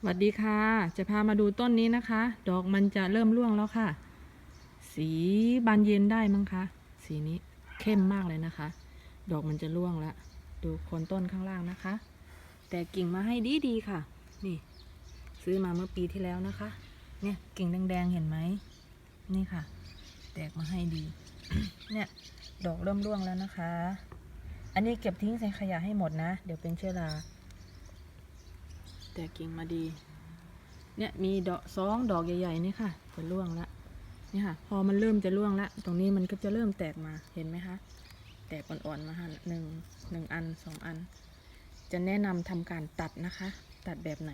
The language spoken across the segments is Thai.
สวัสดีค่ะ จะพามาดูต้นนี้นะคะ ดอกมันจะเริ่มร่วงแล้วค่ะ สีบานเย็นได้มั้งคะ สีนี้เข้มมากเลยนะคะ ดอกมันจะร่วงแล้ว ดูโคนต้นข้างล่างนะคะ แต่กิ่งมาให้ดีดีๆค่ะ นี่ ซื้อมาเมื่อปีที่แล้วนะคะ เนี่ยกิ่งแดงๆเห็นไหม นี่ค่ะ แตกมาให้ดี เนี่ยดอกเริ่มร่วงแล้วนะคะ อันนี้เก็บทิ้งใส่ขยะให้หมดนะ เดี๋ยวเป็นเชื้อรา แต่กิ่งมาดี เนี่ยมีดอกสองดอกใหญ่ๆนี่ค่ะจะร่วงละนี่ค่ะ พอมันเริ่มจะร่วงละ ตรงนี้มันก็จะเริ่มแตกมาเห็นไหมคะ แตกอ่อนๆมาค่ะหนึ่งหนึ่งอันสองอัน จะแนะนำทำการตัดนะคะ ตัดแบบไหน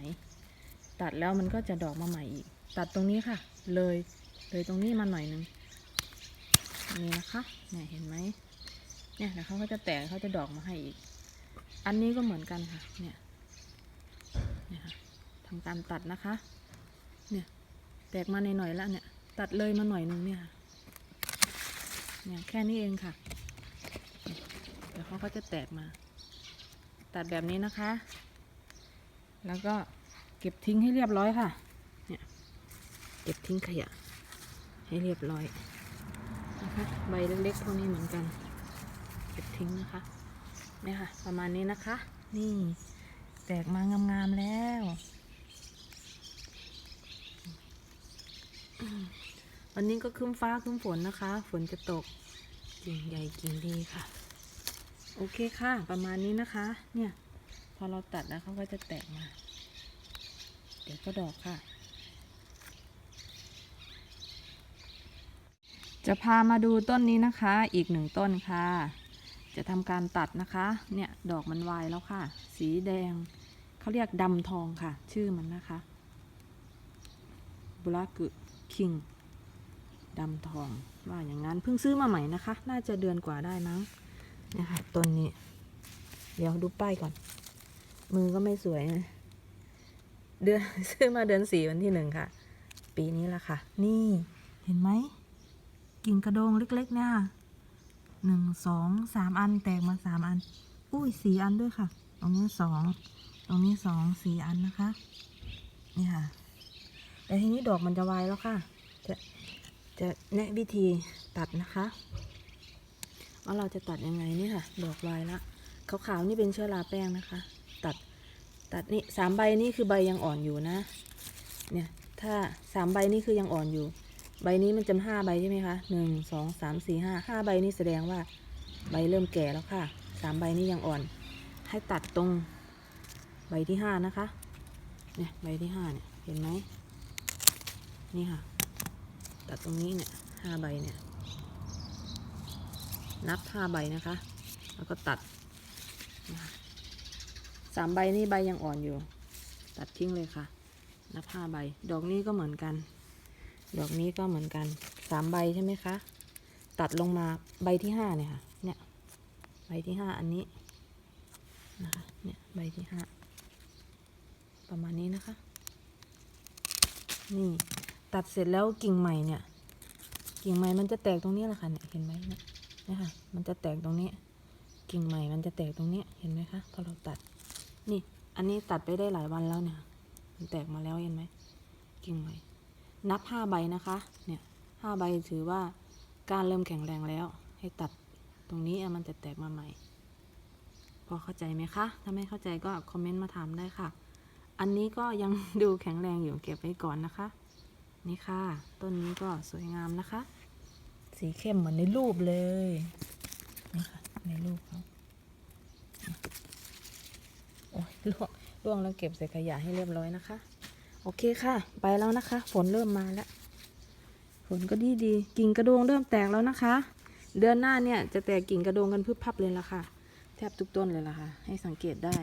ตัดแล้วมันก็จะดอกมาใหม่อีก ตัดตรงนี้ค่ะ เลยเลยตรงนี้มาหน่อยหนึงนี่นะคะเนี่ยเห็นไหมเนี่ยแล้วเขาก็จะแตกเขาจะดอกมาให้อีก อันนี้ก็เหมือนกันค่ะ เนี่ย เนี่ยค่ะทำการตัดนะคะ เนี่ยแตกมาหน่อยๆแล้วเนี่ย ตัดเลยมาหน่อยนึงเนี่ยเนี่ยแค่นี้เองค่ะเนี่ยเดี๋ยวเขาก็จะแตกมา ตัดแบบนี้นะคะ แล้วก็เก็บทิ้งให้เรียบร้อยค่ะ เนี่ยเก็บทิ้งขยะ ให้เรียบร้อยนะคะใบเล็กๆพวกนี้เหมือนกัน เก็บทิ้งนะคะเนี่ยค่ะ ประมาณนี้นะคะ นี่ แตกมางามๆแล้ว วันนี้ก็คึ้มฟ้าคึ้มฝนนะคะ ฝนจะตกกิ่งใหญ่กิ่งดีค่ะ โอเคค่ะ ประมาณนี้นะคะ เนี่ย พอเราตัดแล้วเขาก็จะแตกมา เดี๋ยวก็ดอกค่ะ จะพามาดูต้นนี้นะคะ อีกหนึ่งต้นค่ะ จะทำการตัดนะคะ เนี่ยดอกมันวายแล้วค่ะ สีแดงเขาเรียกดำทองค่ะ ชื่อมันนะคะบลักคิงดำทองว่าอย่างนั้นเพิ่งซื้อมาใหม่นะคะ น่าจะเดือนกว่าได้มั้งนี่ยค่ะต้นนี้ เดี๋ยวดูป้ายก่อน มือก็ไม่สวยนะเดือนซื้อมาเดือนสี่วันที่หนึ่งค่ะ ปีนี้ละค่ะ นี่เห็นไหมกิ่งกระโดงเล็กๆเนี่ยค่ะ หนึ่งสองสามอันแตกมาสามอัน อุ้ยสี่อันด้วยค่ะ ตรงนี้สองตรงนี้สองสี่อันนะคะ นี่ค่ะ แต่ทีนี้ดอกมันจะวายแล้วค่ะ จะจะแนะวิธีตัดนะคะว่าเราจะตัดยังไงนี่ค่ะ ดอกวายแล้วขาวๆนี่เป็นเชื้อราแป้งนะคะ ตัดตัดนี่สามใบนี่คือใบยังอ่อนอยู่นะ เนี่ยถ้าสามใบนี่คือยังอ่อนอยู่ ใบนี้มันจะห้าใบใช่ไหมคะหนึ่งสองสามสี่ห้าห้าใบนี่แสดงว่าใบเริ่มแก่แล้วค่ะสามใบนี้ยังอ่อน ให้ตัดตรงใบที่ห้านะคะ เนี่ยใบที่ห้าเนี่ยเห็นไหมนี่ค่ะ ตัดตรงนี้เนี่ยห้าใบเนี่ยนับห้าใบนะคะ แล้วก็ตัดสามใบนี่ใบยังอ่อนอยู่ ตัดทิ้งเลยค่ะ นับห้าใบ ดอกนี้ก็เหมือนกัน ดอกนี้ก็เหมือนกันสามใบใช่ไหมคะ ตัดลงมาใบที่ห้าเนี่ยค่ะ เนี่ย ใบที่ห้าอันนี้นะคะ เนี่ยใบที่ห้าประมาณนี้นะคะ นี่ตัดเสร็จแล้วกิ่งใหม่เนี่ย กิ่งใหม่มันจะแตกตรงนี้แหละค่ะเนี่ยเห็นไหมเนี่ยนี่ค่ะมันจะแตกตรงนี้ กิ่งใหม่มันจะแตกตรงนี้เห็นไหมคะพอเราตัด นี่ อันนี้ตัดไปได้หลายวันแล้วเนี่ย มันแตกมาแล้วเห็นไหมกิ่งใหม่ นับห้าใบนะคะ เนี่ยห้าใบถือว่าการเริ่มแข็งแรงแล้ว ให้ตัดตรงนี้มันจะแตกมาใหม่ พอเข้าใจไหมคะ ถ้าไม่เข้าใจก็คอมเมนต์มาถามได้ค่ะ อันนี้ก็ยังดูแข็งแรงอยู่เก็บไว้ก่อนนะคะ นี่ค่ะ ต้นนี้ก็สวยงามนะคะ สีเข้มเหมือนในรูปเลยนี่ค่ะในรูปเขาโอ้ยล่วงล่วงแล้วเก็บใส่ขยะให้เรียบร้อยนะคะ โอเคค่ะ ไปแล้วนะคะ ฝนเริ่มมาแล้ว ฝนก็ดีดีกิ่งกระโดงเริ่มแตกแล้วนะคะ เดือนหน้าเนี่ยจะแตกกิ่งกระโดงกันพึบพับเลยละค่ะ แทบทุกต้นเลยละค่ะ ให้สังเกตได้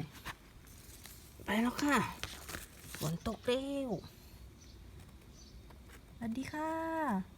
ไปแล้วค่ะ ฝนตกเร็วสวัสดีค่ะ